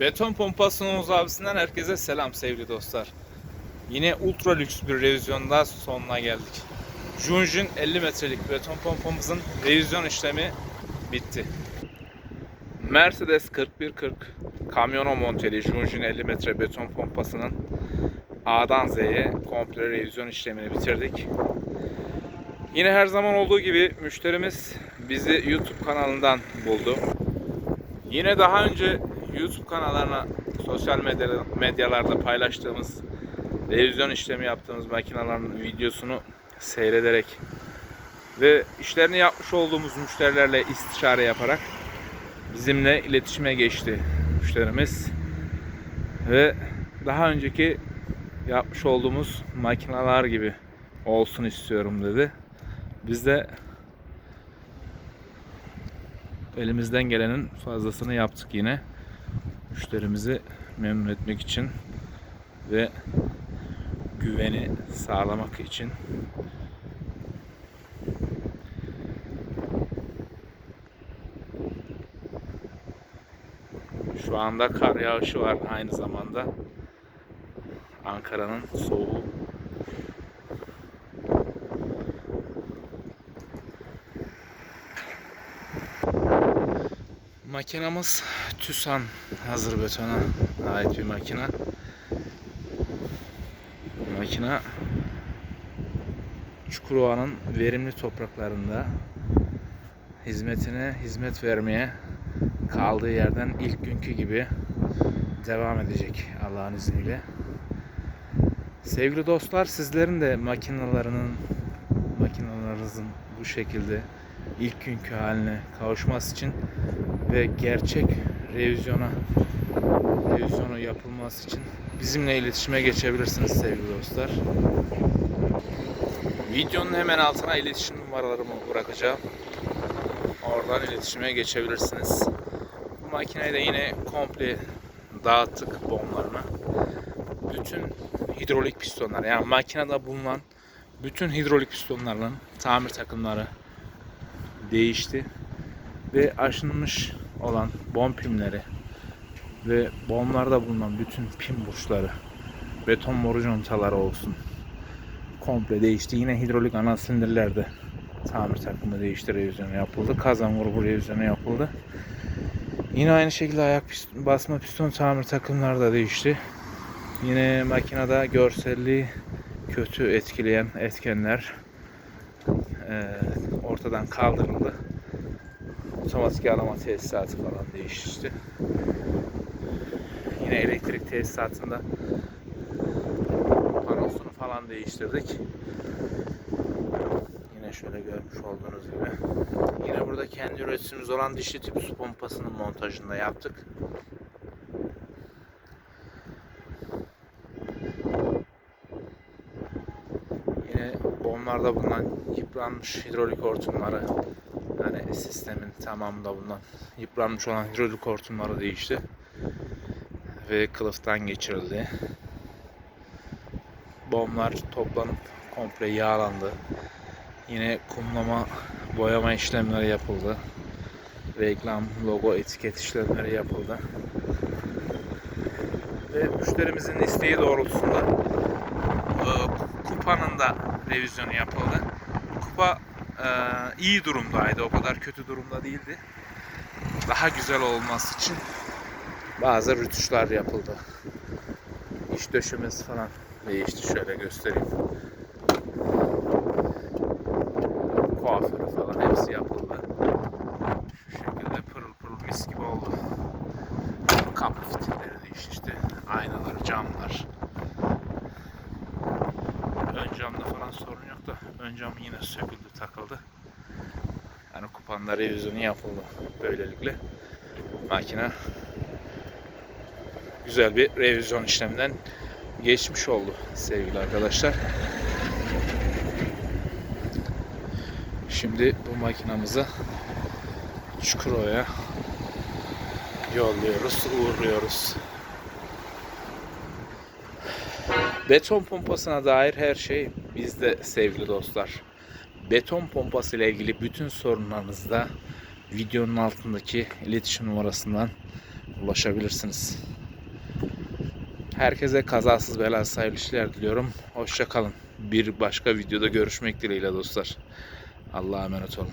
Beton pompasının uzavisinden herkese selam sevgili dostlar. Yine ultra lüks bir revizyonda sonuna geldik. Junjin 50 metrelik beton pompamızın revizyon işlemi bitti. Mercedes 4140 kamyona monteli Junjin 50 metre beton pompasının A'dan Z'ye komple revizyon işlemini bitirdik. Yine her zaman olduğu gibi müşterimiz bizi YouTube kanalından buldu. Yine daha önce YouTube kanallarına sosyal medya, medyalarda paylaştığımız revizyon işlemi yaptığımız makinelerin videosunu seyrederek ve işlerini yapmış olduğumuz müşterilerle istişare yaparak bizimle iletişime geçti müşterimiz ve daha önceki yapmış olduğumuz makineler gibi olsun istiyorum dedi. Biz de elimizden gelenin fazlasını yaptık yine. Müşterimizi memnun etmek için ve güveni sağlamak için. Şu anda kar yağışı var aynı zamanda. Ankara'nın soğuğu Makinamız TÜSAN hazır betona ait bir makina. Makina Çukurova'nın verimli topraklarında hizmetine hizmet vermeye kaldığı yerden ilk günkü gibi devam edecek Allah'ın izniyle. Sevgili dostlar sizlerin de makinalarının makinalarınızın bu şekilde ilk günkü haline kavuşması için ve gerçek revizyona revizyonu yapılması için bizimle iletişime geçebilirsiniz sevgili dostlar. Videonun hemen altına iletişim numaralarımı bırakacağım. Oradan iletişime geçebilirsiniz. Bu makineyi de yine komple dağıttık bomblarını. Bütün hidrolik pistonlar yani makinede bulunan bütün hidrolik pistonlarının tamir takımları değişti ve aşınmış olan bom pimleri ve bomblarda bulunan bütün pim burçları beton boru olsun komple değişti. Yine hidrolik ana sindirlerde tamir takımı değişti revizyonu yapıldı. Kazan grubu revizyonu yapıldı. Yine aynı şekilde ayak piston, basma piston tamir takımları da değişti. Yine makinede görselliği kötü etkileyen etkenler e, ortadan kaldırıldı. Otomatik yağlama tesisatı falan değişti. Yine elektrik tesisatında panosunu falan değiştirdik. Yine şöyle görmüş olduğunuz gibi. Yine burada kendi üretimimiz olan dişli tip su pompasının montajını da yaptık. Yine bomlarda bulunan yıpranmış hidrolik hortumları yani sistemin tamamında bulunan yıpranmış olan hidrolik hortumları değişti ve kılıftan geçirildi. Bomblar toplanıp komple yağlandı. Yine kumlama boyama işlemleri yapıldı. Reklam, logo, etiket işlemleri yapıldı. Ve müşterimizin isteği doğrultusunda e, kupanın da revizyonu yapıldı. Kupa e, iyi durumdaydı. O kadar kötü durumda değildi. Daha güzel olması için bazı rütuşlar yapıldı. İç döşemesi falan değişti. Şöyle göstereyim. Kuaförü falan hepsi yapıldı. Şu şekilde pırıl pırıl mis gibi oldu. Kapı fitilleri değişti işte. Aynalar, camlar. Camda falan sorun yok da ön cam yine söküldü, takıldı. Yani kupanda revizyonu yapıldı böylelikle. Makine güzel bir revizyon işleminden geçmiş oldu sevgili arkadaşlar. Şimdi bu makinamızı Çukurova'ya yolluyoruz, uğurluyoruz. Beton pompasına dair her şey bizde sevgili dostlar. Beton pompası ile ilgili bütün sorunlarınızda videonun altındaki iletişim numarasından ulaşabilirsiniz. Herkese kazasız belasız hayırlı işler diliyorum. Hoşça kalın. Bir başka videoda görüşmek dileğiyle dostlar. Allah'a emanet olun.